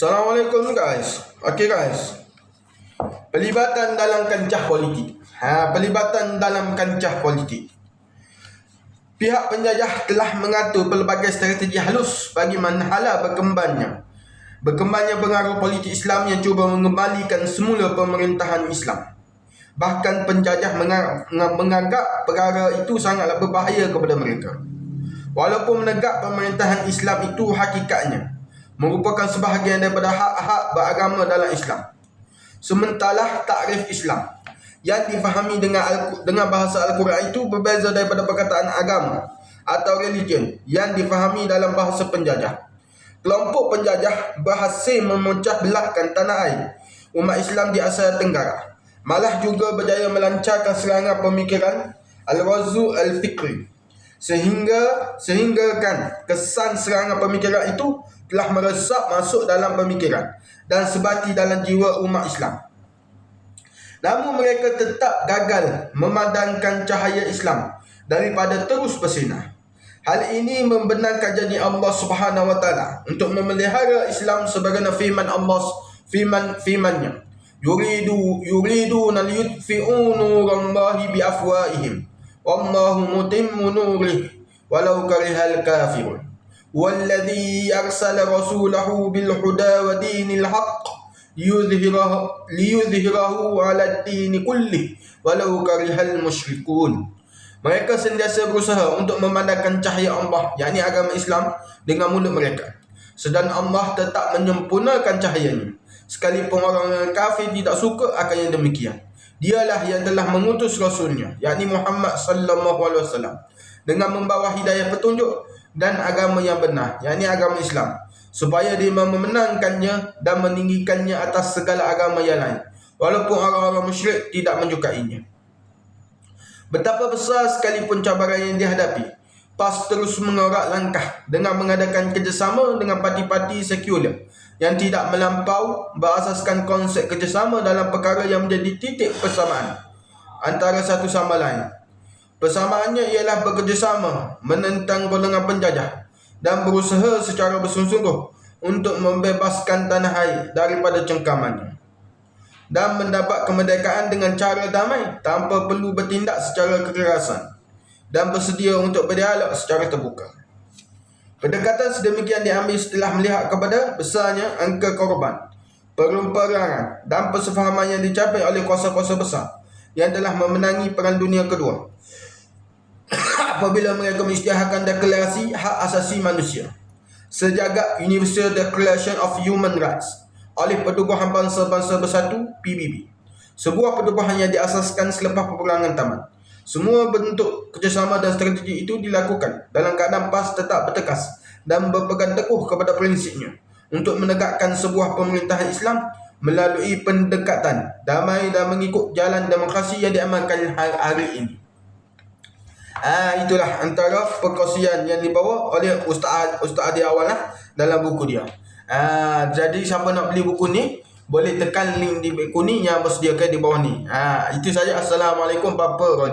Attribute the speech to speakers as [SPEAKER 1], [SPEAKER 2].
[SPEAKER 1] Assalamualaikum guys. Okay guys. Pelibatan dalam kancah politik. Ha, pelibatan dalam kancah politik. Pihak penjajah telah mengatur pelbagai strategi halus bagi menghala berkembangnya. Berkembangnya pengaruh politik Islam yang cuba mengembalikan semula pemerintahan Islam. Bahkan penjajah menganggap perkara itu sangatlah berbahaya kepada mereka. Walaupun menegak pemerintahan Islam itu hakikatnya merupakan sebahagian daripada hak-hak beragama dalam Islam. Sementara takrif Islam yang difahami dengan Al- dengan bahasa Al-Quran itu berbeza daripada perkataan agama atau religion yang difahami dalam bahasa penjajah. Kelompok penjajah berhasil memecah belahkan tanah air umat Islam di Asia Tenggara. Malah juga berjaya melancarkan serangan pemikiran Al-Razu Al-Fikri. Sehingga sehingga kan kesan serangan pemikiran itu telah meresap masuk dalam pemikiran dan sebati dalam jiwa umat Islam. Namun mereka tetap gagal memadamkan cahaya Islam daripada terus bersinar. Hal ini membenarkan janji Allah Subhanahu wa taala untuk memelihara Islam sebagaimana firman Allah firman firman-Nya. Yuridu yuridu an yutfi'u nurallahi bi afwahihim. Wallahu mutimmu nurihi walau karihal kafirun. والذي أرسل رسوله بالهدى ودين الحق ليظهره, ليظهره على الدين كله ولو كره المشركون mereka sentiasa berusaha untuk memandangkan cahaya Allah yakni agama Islam dengan mulut mereka sedang Allah tetap menyempurnakan cahayanya sekalipun orang yang kafir tidak suka akan yang demikian dialah yang telah mengutus rasulnya yakni Muhammad sallallahu alaihi wasallam dengan membawa hidayah petunjuk dan agama yang benar, yakni agama Islam, supaya dia memenangkannya dan meninggikannya atas segala agama yang lain, walaupun orang-orang musyrik tidak menyukainya. Betapa besar sekalipun cabaran yang dihadapi, PAS terus mengorak langkah dengan mengadakan kerjasama dengan parti-parti sekular yang tidak melampau berasaskan konsep kerjasama dalam perkara yang menjadi titik persamaan antara satu sama lain Persamaannya ialah bekerjasama menentang golongan penjajah dan berusaha secara bersungguh-sungguh untuk membebaskan tanah air daripada cengkamannya dan mendapat kemerdekaan dengan cara damai tanpa perlu bertindak secara kekerasan dan bersedia untuk berdialog secara terbuka. Pendekatan sedemikian diambil setelah melihat kepada besarnya angka korban, perumperangan dan persefahaman yang dicapai oleh kuasa-kuasa besar yang telah memenangi Perang Dunia Kedua apabila mereka mengisytiharkan deklarasi hak asasi manusia sejagat Universal Declaration of Human Rights oleh Pertubuhan Bangsa-Bangsa Bersatu PBB sebuah pertubuhan yang diasaskan selepas peperangan tamat semua bentuk kerjasama dan strategi itu dilakukan dalam keadaan PAS tetap bertekas dan berpegang teguh kepada prinsipnya untuk menegakkan sebuah pemerintahan Islam melalui pendekatan damai dan mengikut jalan demokrasi yang diamalkan hari ini. Ah itulah antara perkongsian yang dibawa oleh Ustaz Ustaz Adi awal lah dalam buku dia. Ah jadi siapa nak beli buku ni boleh tekan link di buku ni yang bersediakan di bawah ni. Ah itu saja assalamualaikum bapa